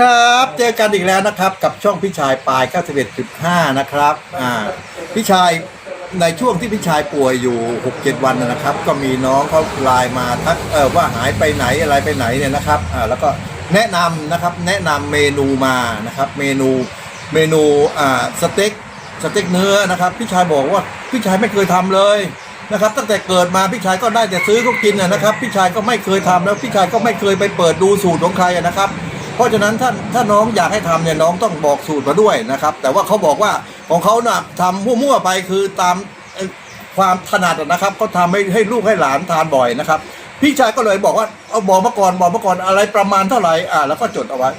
ครับ เจอกันอีกแล้วนะครับ กับช่องพี่ชายปลาย 91.5 นะครับอ่าพี่ชายในช่วงที่พี่ชายป่วยอยู่ 6-7 วันนะครับ ก็มีน้องเขาไลน์มาทักเออว่าหายไปไหนอะไรไปไหนเนี่ยนะครับอ่าแล้วก็แนะนำนะครับแนะนำเมนูมานะครับเมนูเมนูอ่าสเต็กสเต็กเนื้อนะครับ พี่ชายบอกว่าพี่ชายไม่เคยทำเลยนะครับตั้งแต่เกิดมาพี่ชายก็ได้แต่ซื้อเขากินนะครับ พี่ชายก็ไม่เคยทำแล้วพี่ชายก็ไม่เคยไปเปิดดูสูตรของใครนะครับ เพราะฉะนั้นถ้าถ้าน้องอยากให้ทำเนี่ยน้องต้องบอกสูตรมาด้วยนะครับ แต่ว่าเขาบอกว่าของเขาน่ะทำมั่วๆไปคือตามเอ่อความถนัดนะครับเขาทำให้ให้ลูกให้หลานทานบ่อยนะครับ พี่ชายก็เลยบอกว่าเอาบอกมาก่อนบอกมาก่อนอะไรประมาณเท่าไหร่อ่า แล้วก็จดเอาไว้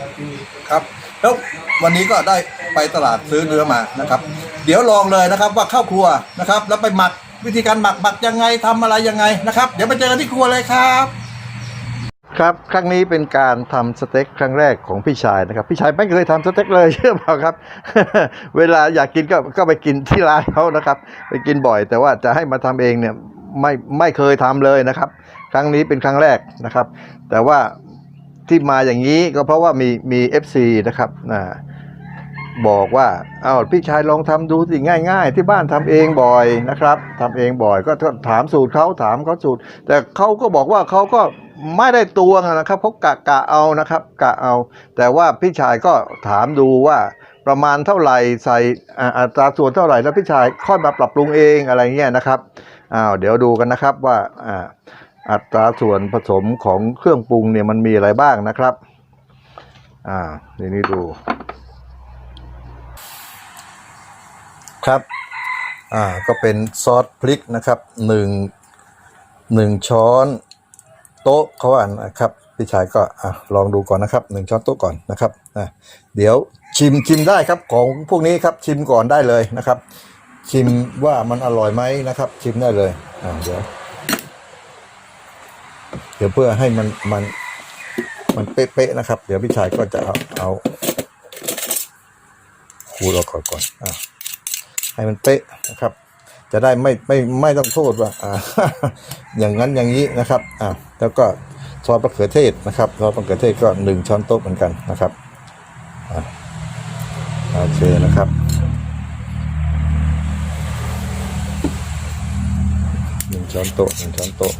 ครับ แล้ววันนี้ก็ได้ไปตลาดซื้อเนื้อมานะครับ เดี๋ยวลองเลยนะครับว่าเข้าครัวนะครับ แล้วไปหมักวิธีการหมักหมักยังไงทำอะไรยังไงนะครับ เดี๋ยวไปเจอกันที่ครัวเลยครับ ครับครั้งนี้เป็นการทำสเต็กครั้งแรกของพี่ชายนะครับ พี่ชายไม่เคยทำสเต็กเลยเชื่อเปล่าครับ เวลาอยากกินก็ก็ไปกินที่ร้านเขานะครับ ไปกินบ่อย แต่ว่าจะให้มาทำเองเนี่ยไม่ไม่เคยทำเลยนะครับ ครั้งนี้เป็นครั้งแรกนะครับ แต่ว่าที่มาอย่างนี้ก็เพราะว่ามีมี FC นะครับนะบอกว่าเอาพี่ชายลองทำดูสิง่าย ๆ ที่บ้านทำเองบ่อยนะครับทำเองบ่อยก็ถามสูตรเขาถามเขาสูตร แต่เขาก็บอกว่าเขาก็ ไม่ได้ตวงนะครับเขากะกะเอานะครับกะเอา แต่ว่าพี่ชายก็ถามดูว่าประมาณเท่าไหร่ใส่อัตราส่วนเท่าไหร่แล้วพี่ชายค่อยมาปรับปรุงเองอะไรเงี้ยนะครับอ้าวเดี๋ยวดูกันนะครับว่าอ่าอัตราส่วนผสมของเครื่องปรุงเนี่ยมันมีอะไรบ้างนะครับอ่าทีนี้ดู ครับอ่าก็เป็นซอสพริกนะครับหนึ่งหนึ่งช้อน โต๊ะเขาว่านนะครับพี่ชายก็อะลองดูก่อนนะครับหนึ่งช้อนโต๊ะก่อนนะครับอะเดี๋ยวชิมชิมได้ครับของพวกนี้ครับชิมก่อนได้เลยนะครับ ชิมว่ามันอร่อยไหมนะครับ ชิมได้เลยอ่าเดี๋ยวเดี๋ยวเพื่อให้มันมันมันเป๊ะๆนะครับ เดี๋ยวพี่ชายก็จะเอาเอาขูดออกก่อนก่อนอะให้มันเป๊ะนะครับ จะได้ไม่ไม่ไม่ต้องโทษว่าอ่าอย่างนั้นอย่างนี้นะครับอ่า แล้วก็ซอสมะเขือเทศนะครับซอสมะเขือเทศก็หนึ่งช้อนโต๊ะเหมือนกันนะครับโอเคนะครับหนึ่งช้อนโต๊ะหนึ่งช้อนโต๊ะ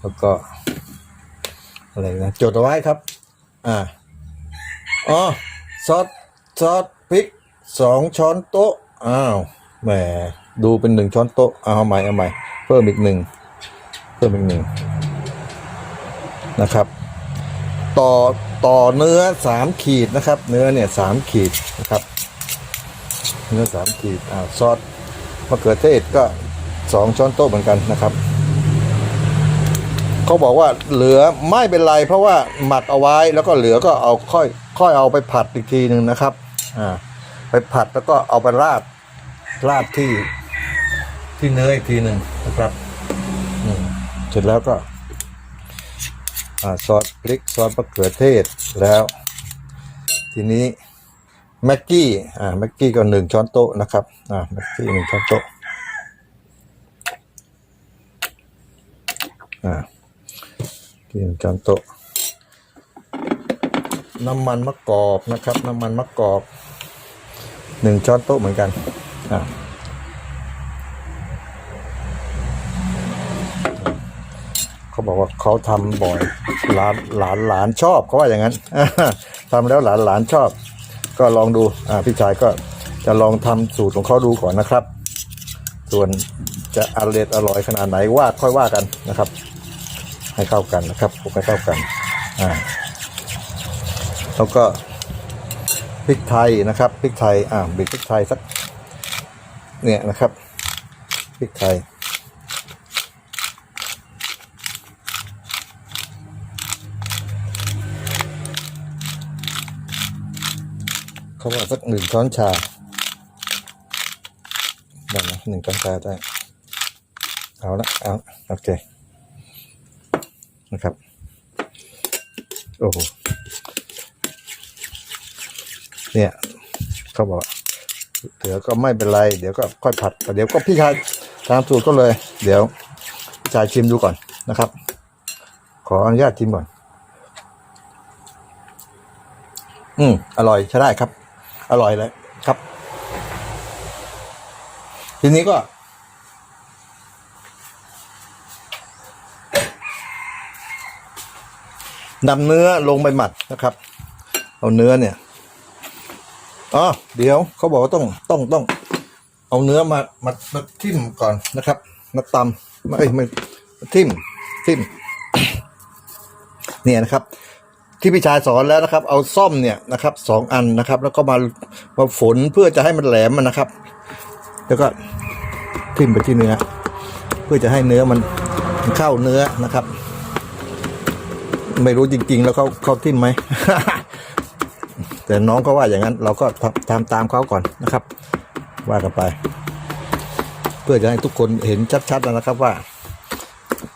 แล้วก็อะไรนะจดเอาไว้ครับ อ่าอ๋อซอสซอสพริกสองช้อนโต๊ะอ้าวแหมดูเป็นหนึ่งช้อนโต๊ะเอาใหม่เอาใหม่ เพิ่มอีกหนึ่งเพิ่มอีกหนึ่งนะครับ ต่อต่อเนื้อสามขีดนะครับ เนื้อเนี่ยสามขีดนะครับ เนื้อสามขีดอ่าซอสมะเขือเทศก็สองช้อนโต๊ะเหมือนกันนะครับเขาบอกว่าเหลือไม่เป็นไร เพราะว่าหมักเอาไว้แล้วก็เหลือก็เอาค่อย ค่อยเอาไปผัดอีกทีหนึ่งนะครับอ่าไปผัดแล้วก็เอาไปราดราดที่ ที่เนื้ออีกทีหนึ่งนะครับเสร็จแล้วก็ซอสพริกซอสมะเขือเทศแล้ว ทีนี้แม็กกี้อ่าแม็กกี้ก็หนึ่งช้อนโต๊ะนะครับอ่าแม็กกี้หนึ่งช้อนโต๊ะอ่าที่หนึ่งช้อนโต๊ะน้ำมันมะกอกนะครับ น้ำมันมะกอกหนึ่งช้อนโต๊ะเหมือนกันอ่า เขาบอกว่าเขาทำบ่อยหลานหลานหลานชอบเขาว่าอย่างนั้นทำแล้วหลานหลานชอบ ก็ลองดูอ่าพี่ชายก็จะลองทำสูตรของเขาดูก่อนนะครับ ส่วนจะอร่อยอร่อยขนาดไหนว่าค่อยว่ากันนะครับ ให้เข้ากันนะครับคลุกให้เข้ากันอ่าแล้วก็พริกไทยนะครับพริกไทยอ่าบีบพริกไทยสักเนี่ยนะครับพริกไทย เขาบอกสักหนึ่งช้อนชาได้นะหนึ่งช้อนชาได้ เอาละเอาโอเคนะครับ โอ้โห เนี่ยเขาบอกเดี๋ยวก็ไม่เป็นไร เดี๋ยวก็ค่อยผัดแต่เดี๋ยวก็พี่ชายตามสูตรก็เลย เดี๋ยวพี่ชายชิมดูก่อนนะครับ ขออนุญาตชิมก่อน อืม อร่อยใช้ได้ครับ อร่อยเลยครับ ทีนี้ก็นำเนื้อลงไปหมักนะครับ เอาเนื้อเนี่ยอ๋อเดี๋ยวเขาบอกว่าต้องต้องต้อง เอาเนื้อมามามาทิ่มก่อนนะครับมาตำไม่ไม่ทิ่มทิ่มเนี่ยนะครับ ที่พี่ชายสอนแล้วนะครับ เอาซ่อมเนี่ยนะครับสองอันนะครับ แล้วก็มามาฝนเพื่อจะให้มันแหลมมันนะครับ แล้วก็ทิ่มไปที่เนื้อ เพื่อจะให้เนื้อมันเข้าเนื้อนะครับ ไม่รู้จริง ๆ แล้วเขาเขาทิ่มไหมแต่น้องเขาว่าอย่างนั้น เราก็ทำตามตามเขาก่อนนะครับ ว่ากันไป เพื่อจะให้ทุกคนเห็นชัดๆนะครับว่า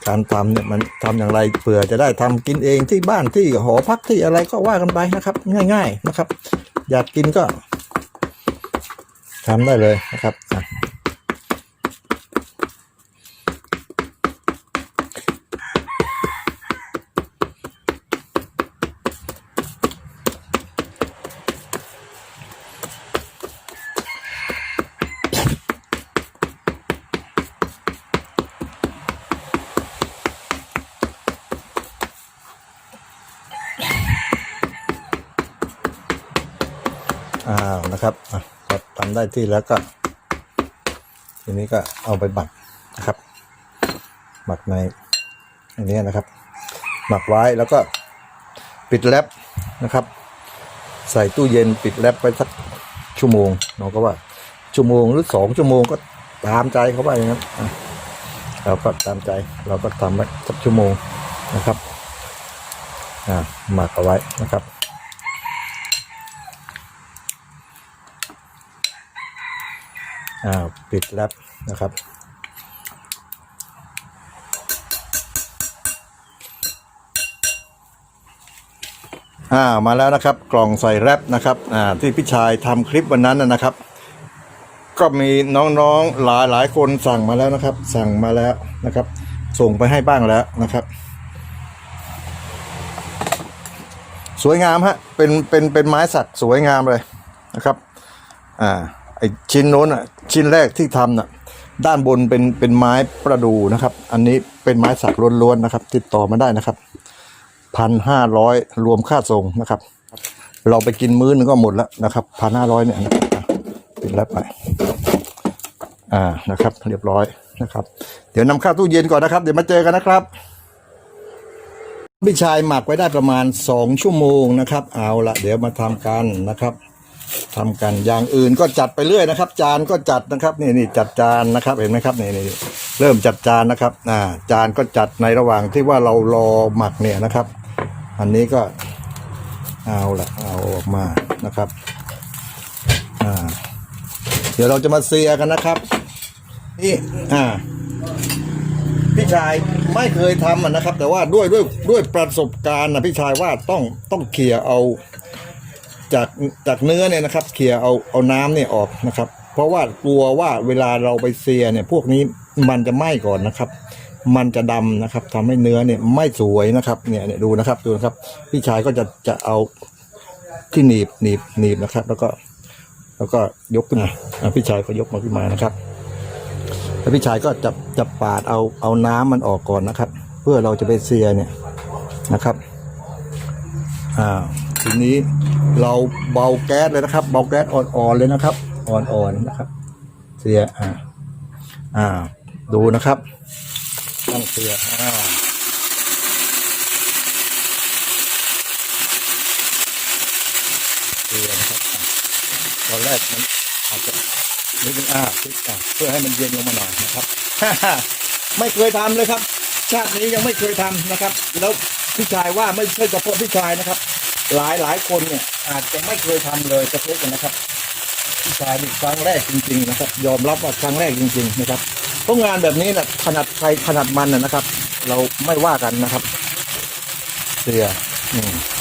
การทำเนี่ยมันทำอย่างไรเผื่อจะได้ทำกินเองที่บ้านที่หอพักที่อะไรก็ว่ากันไปนะครับ ง่าย ๆนะครับ อยากกินก็ทำได้เลยนะครับ อ้าวนะครับอะพอทำได้ที่แล้วก็ ทีนี้ก็เอาไปหมักนะครับหมักในอันนี้นะครับ หมักไว้แล้วก็ปิดแรปนะครับ ใส่ตู้เย็นปิดแรปไปสักชั่วโมงน้องก็ว่าชั่วโมงหรือสองชั่วโมงก็ตามใจเขาไปอย่างนั้นอะเราก็ตามใจเราก็ทำไว้สักชั่วโมงนะครับอ่าหมักเอาไว้นะครับ อ่า ปิดแรปนะครับ อ่ามาแล้วนะครับกล่องใส่แรปนะครับอ่าที่พี่ชายทำคลิปวันนั้นนะครับ ก็มีน้องๆหลายหลายคนสั่งมาแล้วนะครับ สั่งมาแล้วนะครับ ส่งไปให้บ้างแล้วนะครับ สวยงามฮะเป็นเป็นเป็นไม้สักสวยงามเลยนะครับ อ่า ไอชิ้นโน้นอะชิ้นแรกที่ทำน่ะด้านบนเป็นเป็นไม้ประดูนะครับ อันนี้เป็นไม้สักล้วนๆนะครับ ติดต่อมาได้นะครับพันห้าร้อยรวมค่าส่งนะครับ เราไปกินมื้อนึงก็หมดแล้วนะครับพันห้าร้อยเนี่ยนะครับปิดแล้วไปอ่านะครับ เรียบร้อยนะครับ เดี๋ยวนำเข้าตู้เย็นก่อนนะครับ เดี๋ยวมาเจอกันนะครับพี่ชายหมักไว้ได้ประมาณสองชั่วโมงนะครับ เอาละเดี๋ยวมาทำกันนะครับ ทำกันอย่างอื่นก็จัดไปเรื่อยนะครับ จานก็จัดนะครับนี่นี่จัดจานนะครับเห็นไหมครับนี่นี่เริ่มจัดจานนะครับอ่าจานก็จัดในระหว่างที่ว่าเรารอหมักเนี่ยนะครับ อันนี้ก็เอาละเอาออกมานะครับอ่าเดี๋ยวเราจะมาเซียกันนะครับนี่อ่าพี่ชายไม่เคยทำนะครับ แต่ว่าด้วยด้วยด้วยประสบการณ์นะพี่ชายว่าต้องต้องเขี่ยเอา จากจากเนื้อเนี่ยนะครับเขี่ยเอาเอาน้ำเนี่ยออกนะครับ เพราะว่ากลัวว่าเวลาเราไปเซียเนี่ยพวกนี้มันจะไหม้ก่อนนะครับ มันจะดำนะครับทำให้เนื้อเนี่ยไม่สวยนะครับเนี่ยเนี่ยดูนะครับดูนะครับ พี่ชายก็จะจะเอาที่หนีบหนีบหนีบนะครับ แล้วก็ แล้วก็ยกขึ้นมาพี่ชายก็ยกมาขึ้นมานะครับแล้วพี่ชายก็จะจะปาดเอาเอาน้ำมันออกก่อนนะครับ เพื่อเราจะไปเซียเนี่ยนะครับอ่าทีนี้ เราเบาแก๊สเลยนะครับ เบาแก๊สอ่อนๆเลยนะครับ อ่อนๆนะครับ เสียอ่าอ่า ดูนะครับตั้งเสียอ่าเสียนะครับอตอนแรกมันอาจจะนิดนึงอ่าพริกอะเพื่อให้มันเย็นลงมาหน่อยนะครับไม่เคยทำเลยครับ ชาตินี้ยังไม่เคยทำนะครับ แล้วพี่ชายว่าไม่ใช่เฉพาะพี่ชายนะครับ หลายหลายคนเนี่ยอาจจะไม่เคยทำเลยจะเทกันนะครับที่ชายนี่ครั้งแรกจริง ๆ นะครับ ยอมรับว่าครั้งแรกจริง ๆ นะครับเพราะงานแบบนี้นะถนัดใครถนัดมันนะนะครับ เราไม่ว่ากันนะครับ เสียอืม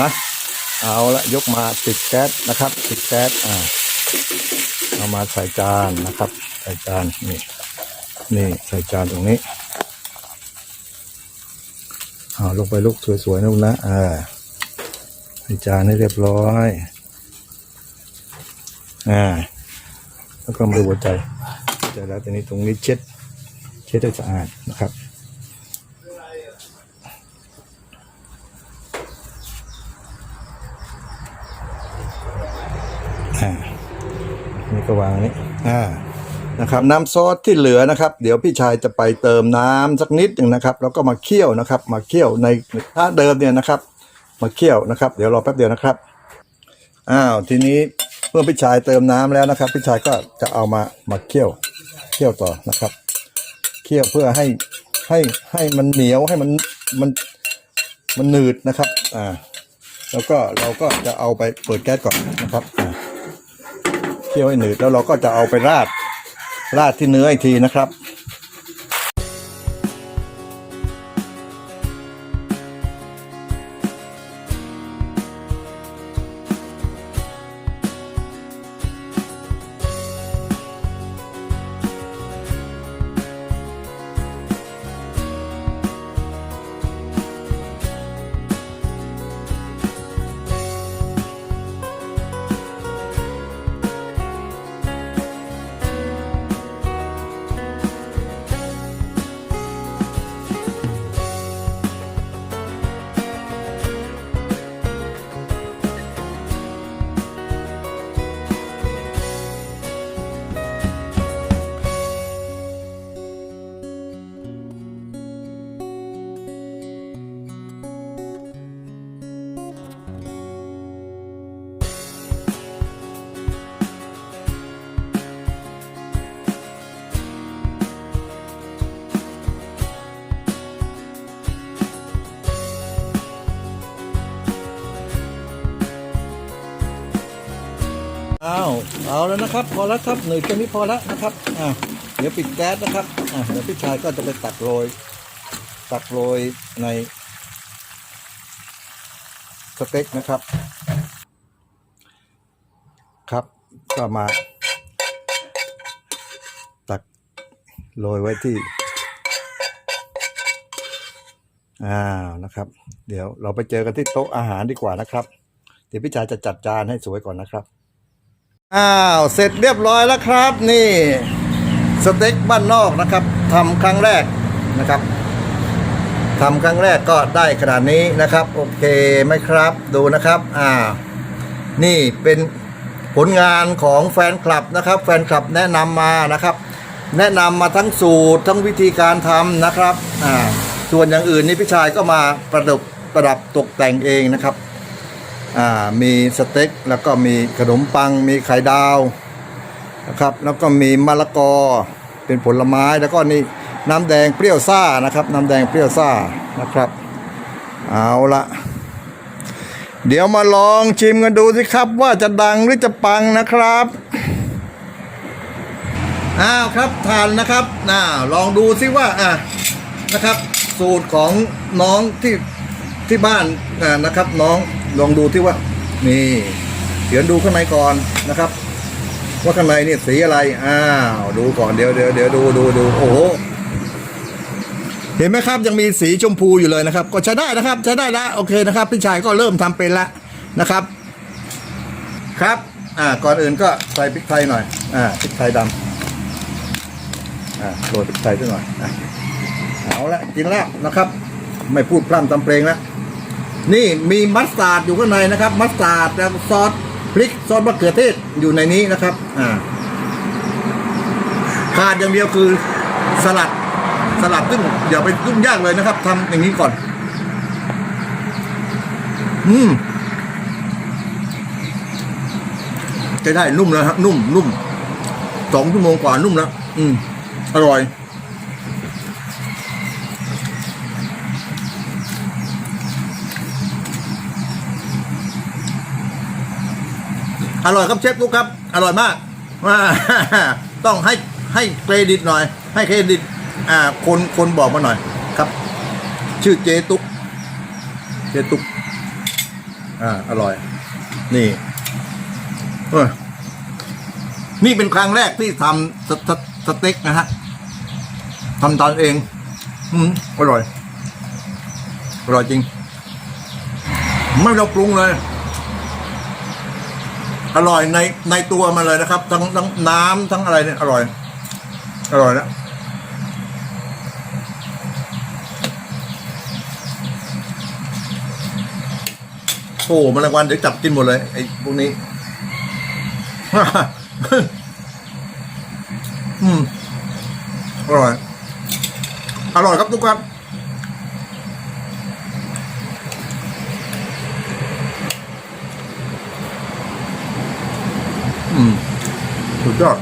นะ เอาละยกมาติดแก๊สนะครับ ติดแก๊สอ่าเอามาใส่จานนะครับ ใส่จานนี่นี่ใส่จานตรงนี้เอาลงไปลูกสวยๆนะลูกนะอ่าใส่จานให้เรียบร้อยอ่าแล้วก็มาดูหัวใจใจแล้วทีนี้ตรงนี้เช็ด เช็ดให้สะอาดนะครับ อ่า นี่ ก็วางนี้อ่านะครับ น้ำซอสที่เหลือนะครับ เดี๋ยวพี่ชายจะไปเติมน้ำสักนิดหนึ่งนะครับ แล้วก็มาเคี่ยวนะครับ มาเคี่ยวในถ้าเดิมเนี่ยนะครับ มาเคี่ยวนะครับ เดี๋ยวรอแป๊บเดียวนะครับอ้าวทีนี้เมื่อพี่ชายเติมน้ำแล้วนะครับ พี่ชายก็จะเอามามาเคี่ยวเคี่ยวต่อนะครับเคี่ยวเพื่อให้ให้ให้มันเหนียวให้มันมันมันหนืดนะครับ อ่า แล้วก็เราก็จะเอาไปเปิดแก๊สก่อนนะครับอ่า เคี่ยวให้หนืดแล้วเราก็จะเอาไปราดราดที่เนื้ออีกทีนะครับ เอาแล้วนะครับ พอแล้วครับหนึ่งแค่นี้พอแล้วนะครับอ่าเดี๋ยวปิดแก๊สนะครับอ่าเดี๋ยวพี่ชายก็จะไปตักโรย ตักโรยในสเต็กนะครับ ครับก็มา ตักโรยไว้ที่อ้าวนะครับ เดี๋ยวเราไปเจอกันที่โต๊ะอาหารดีกว่านะครับ เดี๋ยวพี่ชายจะจัดจานให้สวยก่อนนะครับ อ้าวเสร็จเรียบร้อยแล้วครับ นี่สเต็กบ้านนอกนะครับทำครั้งแรกนะครับทำครั้งแรกก็ได้ขนาดนี้นะครับ โอเคไหมครับดูนะครับอ่านี่เป็นผลงานของแฟนคลับนะครับ แฟนคลับแนะนำมานะครับ แนะนำมาทั้งสูตรทั้งวิธีการทำนะครับอ่าส่วนอย่างอื่นนี่พี่ชายก็มาประดับประดับตกแต่งเองนะครับ มีสเต็กแล้วก็มีขนมปัง มีไข่ดาวนะครับแล้วก็มีมะละกอเป็นผลไม้แล้วก็นี่น้ำแดงเปรี้ยวซ่านะครับน้ำแดงเปรี้ยวซ่านะครับ เอาละเดี๋ยวมาลองชิมกันดูสิครับ ว่าจะดังหรือจะปังนะครับอ้าวครับทานนะครับน่าลองดูซิว่าอะนะครับ สูตรของน้องที่ที่บ้านอ่านะครับน้อง ลองดูที่ว่า นี่เขียนดูข้างในก่อนนะครับ ว่าข้างในเนี่ยสีอะไร อ้าว ดูก่อนเดี๋ยวเดี๋ยวเดี๋ยวดูดูดูโอ้โหเห็นไหมครับยังมีสีชมพูอยู่เลยนะครับ ก็ใช้ได้นะครับ ใช้ได้ละโอเคนะครับ พี่ชายก็เริ่มทำเป็นละนะครับ ครับ อ่าก่อนอื่นก็ใส่พริกไทยหน่อย อ่าพริกไทยดำอ่าโรยพริกไทยสักหน่อยอะเอาละกินแล้วนะครับ ไม่พูดพร่ำทำเพลงแล้ว นี่มีมัสตาร์ดอยู่ข้างในนะครับ มัสตาร์ดแล้วซอสพริกซอสมะเขือเทศอยู่ในนี้นะครับอ่าขาดอย่างเดียวคือสลัดสลัดซึ่งอย่าไปยุ่งยากเลยนะครับทำอย่างนี้ก่อน อืมใช้ได้นุ่มแล้วครับ นุ่มนุ่มสองชั่วโมงกว่านุ่มแล้ว อืม อร่อย อร่อยครับเชฟตุ๊กครับ อร่อยมากว่าต้องให้ให้เครดิตหน่อย ให้เครดิตอ่าคนคนบอกมาหน่อยครับ ชื่อเจตุ๊กเจตุ๊กอ่าอร่อย นี่เออนี่เป็นครั้งแรกที่ทำสสสเต็กนะฮะทำตอนเอง อืมอร่อย อร่อยจริง ไม่ต้องปรุงเลย อร่อยในในตัวมันเลยนะครับ ทั้งทั้งน้ำทั้งอะไรเนี่ยอร่อย อร่อยแล้วโอ้แมลงวันเดี๋ยวจับกินหมดเลยไอ้พวกนี้ อืมอร่อย อร่อยครับทุกครับ อืมสุ ดยอด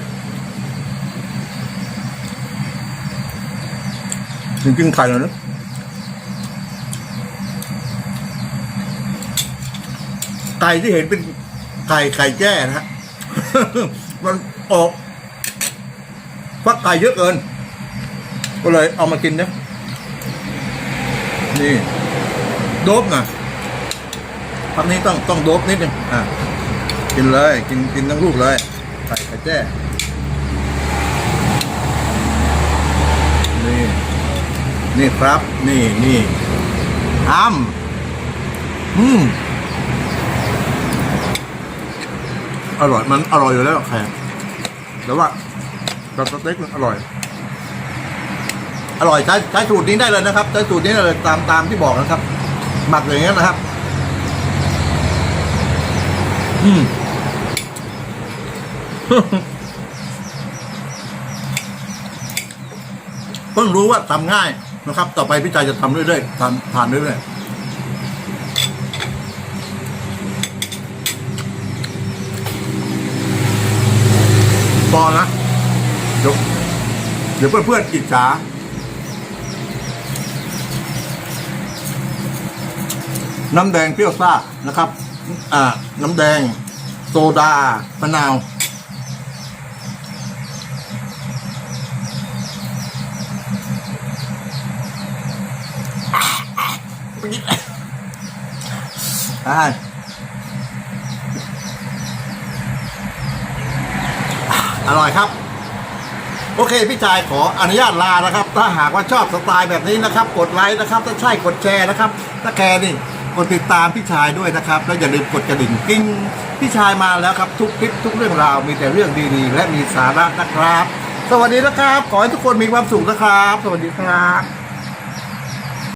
จริงๆไข่เลยนะไก่ที่เห็นเป็นไก่ไข่แจ้นะฮะ มันออกฟักไก่เยอะเกิน ก็เลยเอามากินนะ นี่โดบนะคำนี้ต้องต้องโดบนิดนึงอะ กินเลย กินกินทั้งลูกเลย ไข่ไข่แจ้นี่ นี่ครับ นี่นี่อ้ำอืมอร่อย มันอร่อยอยู่แล้วแขกแต่ว่ากับสเต็กมันอร่อย อร่อยใช้ใช้สูตรนี้ได้เลยนะครับใช้สูตรนี้ได้เลยตามตามที่บอกนะครับ หมักอย่างนี้ยนะครับ อืม เพิ่งรู้ว่าทำง่ายนะครับ ต่อไปพี่ชายจะทำเรื่อยๆทานทานเรื่อยๆพอนะเดี๋ยวเดี๋ยวเพื่อนๆอิจฉาน้ำแดงเปรี้ยวซ่านะครับ อ่า น้ำแดง โซดามะนาว ใช่อร่อยครับ โอเค พี่ชายขออนุญาตลานะครับ ถ้าหากว่าชอบสไตล์แบบนี้นะครับ กดไลค์นะครับ ถ้าใช่กดแชร์นะครับ ถ้าแคร์นี่กดติดตามพี่ชายด้วยนะครับ แล้วอย่าลืมกดกระดิ่งกิ้งพี่ชายมาแล้วครับ ทุกคลิปทุกเรื่องราวมีแต่เรื่องดีๆ และมีสาระนะครับ สวัสดีนะครับ ขอให้ทุกคนมีความสุขนะครับ สวัสดีครับ